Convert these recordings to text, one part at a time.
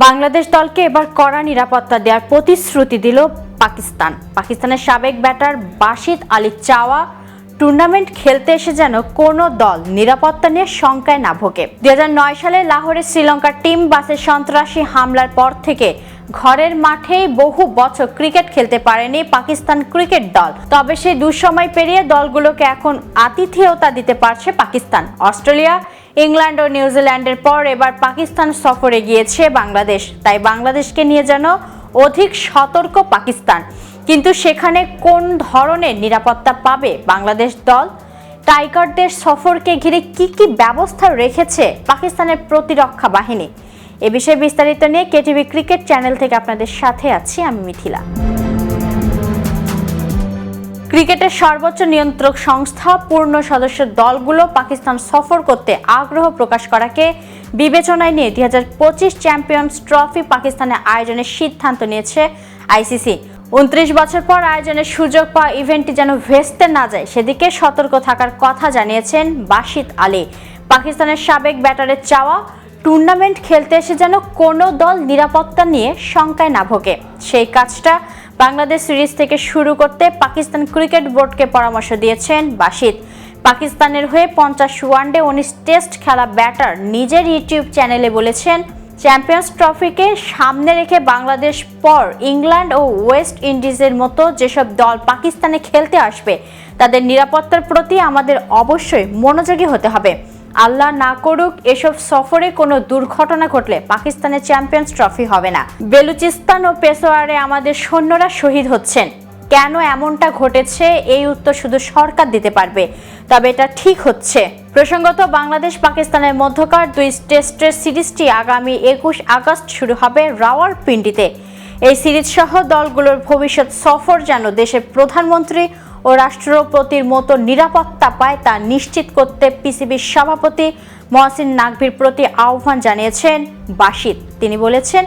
বাংলাদেশ দলকে এবার কড়া নিরাপত্তা দেওয়ার প্রতিশ্রুতি দিল পাকিস্তান। পাকিস্তানের সাবেক ব্যাটার বাশিদ আলী চাওয়া টুর্নামেন্ট খেলতে এসে যেন কোনো দল নিরাপত্তা নিয়ে শঙ্কায় না ভোগে। দুই হাজার নয় সালে লাহোরে শ্রীলঙ্কার টিম বাসে সন্ত্রাসী হামলার পর থেকে ঘরের মাঠেই বহু বছর ক্রিকেট খেলতে পারেনি পাকিস্তান ক্রিকেট দল। তবে সেই দুঃসময় পেরিয়ে দলগুলোকে এখন আতিথেয়তা দিতে পারছে পাকিস্তান। অস্ট্রেলিয়া, ইংল্যান্ড ও নিউজিল্যান্ডের পর এবার পাকিস্তান সফরে গিয়েছে বাংলাদেশ। তাই বাংলাদেশকে নিয়ে যেন অধিক সতর্ক পাকিস্তান। কিন্তু সেখানে কোন ধরনের নিরাপত্তা পাবে বাংলাদেশ দল? টাইগারদের সফরকে ঘিরে কি কি ব্যবস্থা রেখেছে পাকিস্তানের প্রতিরক্ষা বাহিনী? এ বিষয়ে বিস্তারিত নিয়ে কেটিভি ক্রিকেট চ্যানেল থেকে আপনাদের সাথে আছি আমি মিথিলা। ক্রিকেটের সর্বোচ্চ নিয়ন্ত্রক সংস্থা, পূর্ণ সদস্য দলগুলো পাকিস্তান সফর করতে আগ্রহ প্রকাশ করাকে বিবেচনায় নিয়ে দুই হাজার পঁচিশ চ্যাম্পিয়ন্স ট্রফি পাকিস্তানে আয়োজনের সিদ্ধান্ত নিয়েছে আইসিসি। উনত্রিশ বছর পর আয়োজনের সুযোগ পাওয়া ইভেন্টটি যেন ভেস্তে না যায়, সেদিকে সতর্ক থাকার কথা জানিয়েছেন বাশিদ আলী। পাকিস্তানের সাবেক ব্যাটারের চাওয়া টুর্নামেন্ট খেলতে এসে যেন কোনো দল নিরাপত্তা নিয়ে শঙ্কায় না ভোগে। সেই কাজটা বাংলাদেশ সিরিজ থেকে শুরু করতে পাকিস্তান ক্রিকেট বোর্ডকে পরামর্শ দিয়েছেন বাশিদ পাকিস্তানের হয়ে পঞ্চাশ ওয়ানডে উনিশ টেস্ট খেলা ব্যাটার নিজের ইউটিউব চ্যানেলে বলেছেন, চ্যাম্পিয়ন্স ট্রফিকে সামনে রেখে বাংলাদেশ পর ইংল্যান্ড ও ওয়েস্ট ইন্ডিজের মতো যেসব দল পাকিস্তানে খেলতে আসবে, তাদের নিরাপত্তার প্রতি আমাদের অবশ্যই মনোযোগী হতে হবে। আল্লাহ না করুক, এসব সফরে কোনো দুর্ঘটনা ঘটলে পাকিস্তানের চ্যাম্পিয়ন্স ট্রফি হবে না। বেলুচিস্তান ও পেশোয়ারে আমাদের সৈন্যরা শহীদ হচ্ছেন। কেন এমনটা ঘটেছে, এই উত্তর শুধু সরকার দিতে পারবে, তবে এটা ঠিক হচ্ছে। প্রসঙ্গত বাংলাদেশ, পাকিস্তানের মধ্যকার দুই টেস্টের সিরিজটি আগামী একুশ আগস্ট শুরু হবে রাওয়ালপিন্ডিতে। এই সিরিজ সহ দলগুলোর ভবিষ্যৎ সফর যেন দেশের প্রধানমন্ত্রী ও রাষ্ট্রপতির মতো নিরাপত্তা পায় তা নিশ্চিত করতে পিসিবির সভাপতি মহসিন নাকভির প্রতি আহ্বান জানিয়েছেন বাসিদ তিনি বলেছেন,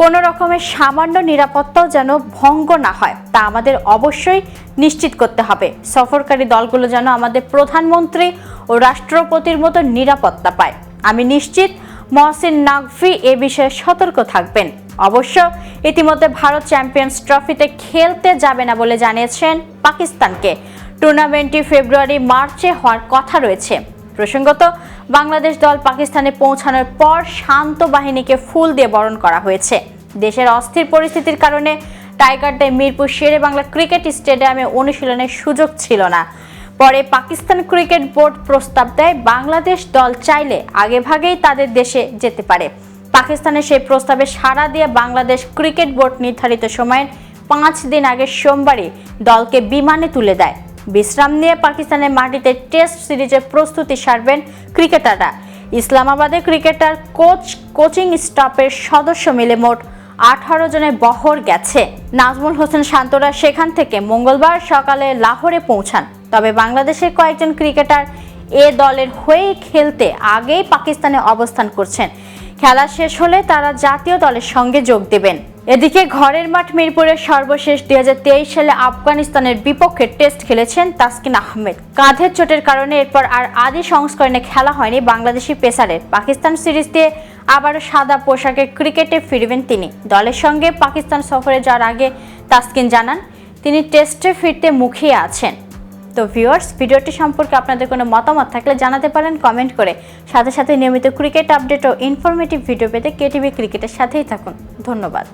কোনো রকমের সামান্য নিরাপত্তাও যেন ভঙ্গ না হয়, তা আমাদের অবশ্যই নিশ্চিত করতে হবে। সফরকারী দলগুলো যেন আমাদের প্রধানমন্ত্রী ও রাষ্ট্রপতির মতো নিরাপত্তা পায়। আমি নিশ্চিত মহসিন নাকভি এ বিষয়ে সতর্ক থাকবেন। অবশ্য ইতিমধ্যে ভারত চ্যাম্পিয়ন্স ট্রফিতে খেলতে যাবে না বলে জানিয়েছেন পাকিস্তানকে। টুর্নামেন্টটি ফেব্রুয়ারি, মার্চে হওয়ার কথা রয়েছে। প্রসঙ্গত, বাংলাদেশ দল পাকিস্তানে পৌঁছানোর পর শান্ত বাহিনীকে ফুল দিয়ে বরণ করা হয়েছে। দেশের অস্থির পরিস্থিতির কারণে টাইগারদের মিরপুর শেরে বাংলা ক্রিকেট স্টেডিয়ামে অনুশীলনের সুযোগ ছিল না। পরে পাকিস্তান ক্রিকেট বোর্ড প্রস্তাব দেয়, বাংলাদেশ দল চাইলে আগেভাগেই তাদের দেশে যেতে পারে। পাকিস্তানের সেই প্রস্তাবে সাড়া দিয়ে বাংলাদেশ ক্রিকেট বোর্ড নির্ধারিত সময়ের পাঁচ দিন আগে সোমবারই দলকে বিমানে তুলে দেয়। বিশ্রাম নিয়ে পাকিস্তানের মাটিতে টেস্ট সিরিজের প্রস্তুতি সারবেন ক্রিকেটাররা। ইসলামাবাদে ক্রিকেটার কোচ, কোচিং স্টাফের সদস্য মিলে মোট আঠারো জনের বহর গেছে। নাজমুল হোসেন শান্তরা সেখান থেকে মঙ্গলবার সকালে লাহোরে পৌঁছান। তবে বাংলাদেশের কয়েকজন ক্রিকেটার এ দলের হয়ে খেলতে আগেই পাকিস্তানে অবস্থান করছেন। খেলা শেষ হলে তারা জাতীয় দলের সঙ্গে যোগ দেবেন। এদিকে ঘরের মাঠ মিরপুরের সর্বশেষ দুই হাজার তেইশ সালে আফগানিস্তানের বিপক্ষে টেস্ট খেলেছেন তাসকিন আহমেদ। কাঁধের চোটের কারণে এরপর আর আদি সংস্করণে খেলা হয়নি বাংলাদেশি পেসারের। পাকিস্তান সিরিজ দিয়ে আবারও সাদা পোশাকে ক্রিকেটে ফিরবেন তিনি। দলের সঙ্গে পাকিস্তান সফরে যাওয়ার আগে তাসকিন জানান, তিনি টেস্টে ফিরতে মুখিয়ে আছেন। তো ভিউয়ার্স ভিডিওটি সম্পর্কে আপনাদের কোনো মতামত থাকলে জানাতে পারেন কমেন্ট করে। সাথে সাথে নিয়মিত ক্রিকেট আপডেট ও ইনফরমেটিভ ভিডিও পেতে কেটিভি ক্রিকেটের সাথেই থাকুন। ধন্যবাদ।